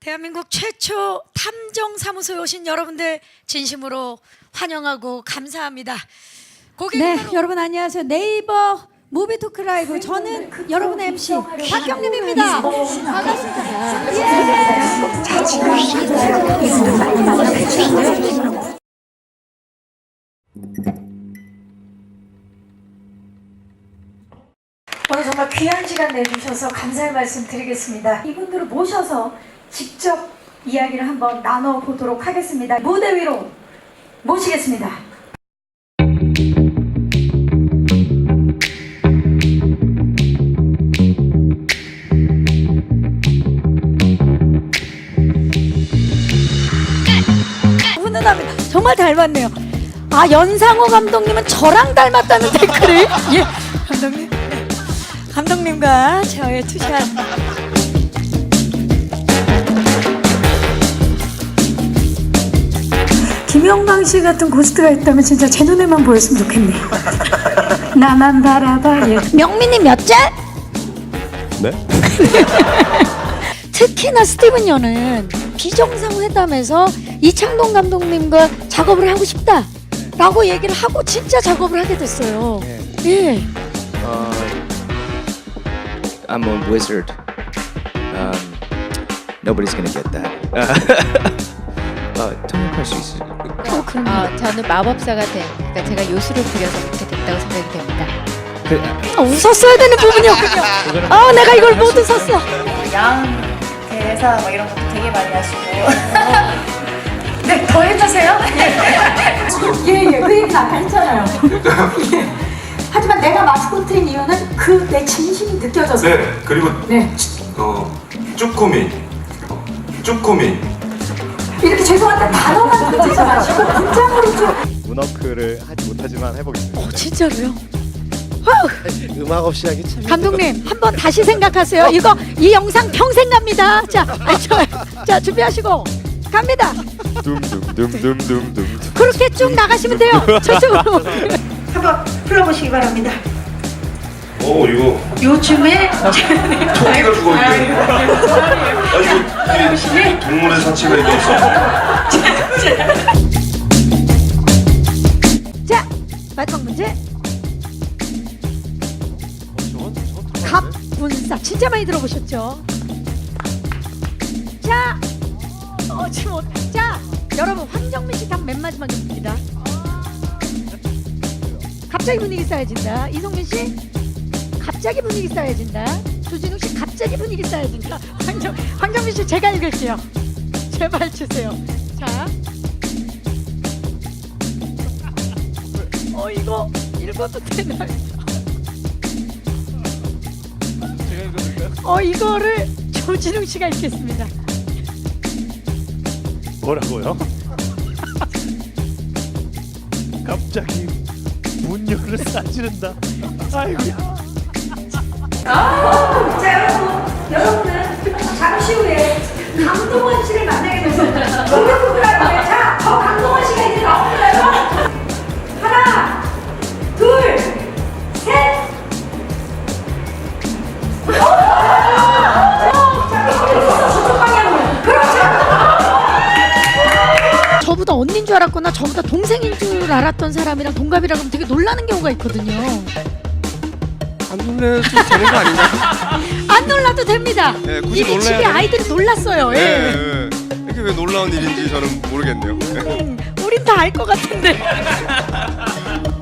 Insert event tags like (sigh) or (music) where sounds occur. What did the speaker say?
대한민국 최초 탐정 사무소에 오신 여러분들 진심으로 환영하고 감사합니다. 고객 네, 여러분 안녕하세요. 네이버 무비 토크 라이브 저는 여러분의 MC 박경림입니다. 반갑습니다. 예. 정말 귀한 시간 내주셔서 감사의 말씀 드리겠습니다. 이분들을 모셔서 직접 이야기를 한번 나눠보도록 하겠습니다. 무대 위로 모시겠습니다. 훈훈합니다. 정말 닮았네요. 아 연상호 감독님은 저랑 닮았다는 댓글을 예. 감독님과 저의 투샷 김영광 씨 같은 고스트가 있다면 진짜 제 눈에만 보였으면 좋겠네요. 나만 바라봐. 예. 명민님 몇 짤? 네? (laughs) 특히나 스티븐 연은 비정상 회담에서 이창동 감독님과 작업을 하고 싶다라고 얘기를 하고 진짜 작업을 하게 됐어요. 예. Uh, I'm a wizard. Um, nobody's gonna get that. (laughs) 어, 통역할 수 있어요. 어, 그럼 아, 저는 마법사가 된, 그러니까 제가 요술을 부려서 그렇게 됐다고 생각이 됩니다. 그, 아, 웃었어야 되는 부분이었군요. 아, 내가 이걸 못 웃었어. 양 대사 뭐 이런 것도 되게 많이 하시고 네, 더 해주세요. (laughs) 예, 예, 그 얘기 했잖아요. 예. (laughs) 하지만 내가 마스코트인 이유는 그 내 진심이 느껴져서. 네, 그리고 네. 어, 쭈꾸미, 어, 쭈꾸미. 이렇게 죄송한데 단어만 던지지 마시고 문장으로 좀. 문어크를 하지 못하지만 해보겠습니다. 어, 진짜로요? 음악 없이 하기 참. 감독님, 한 번 다시 생각하세요. 이거, 이 영상 평생 갑니다. 자, 아, 좋아요. 자, 준비하시고, 갑니다. 둠둠둠둠둠둠. 그렇게 쭉 나가시면 돼요. 저쪽으로. 한번 불러보시기 바랍니다. 오, 이거 요즘에 토끼가 죽어 있네. 아, 이거 이게 동물의 사치가 있어. 자, 마지막 문제. 갑분싸 진짜 많이 들어보셨죠? 자, 어 지금 어- 자 여러분 황정민 씨답맨 마지막입니다. 갑자기 분위기 쌓여진다. 이성민 씨 갑자기 분위기 쌓여진다. 조진웅 씨 갑자기 분위기 쌓여진다. 황정 황정민 씨 제가 읽을게요. 제발 주세요. 자. 어 이거 읽어도 되나요? 제가 읽어볼까요? 어 이거를 조진웅 씨가 읽겠습니다. 뭐라고요? (laughs) 갑자기 문열을 싸지른다. 아이고. 자 여러분 여러분은 잠시 후에 강동원 씨를 만나게 됐습니다. 누구누구라 저보다 언니인 줄 알았거나 저보다 동생인 줄 알았던 사람이랑 동갑이라 그러면 되게 놀라는 경우가 있거든요. 안 놀래도 좀 되는 거 아닌가? (laughs) 안 놀라도 됩니다. 네, 굳이 이미 놀라야 집에 되나? 아이들이 놀랐어요. 예. 네, 네. 이게 왜 놀라운 일인지 저는 모르겠네요. 음, 우린 다 알 것 같은데. (laughs)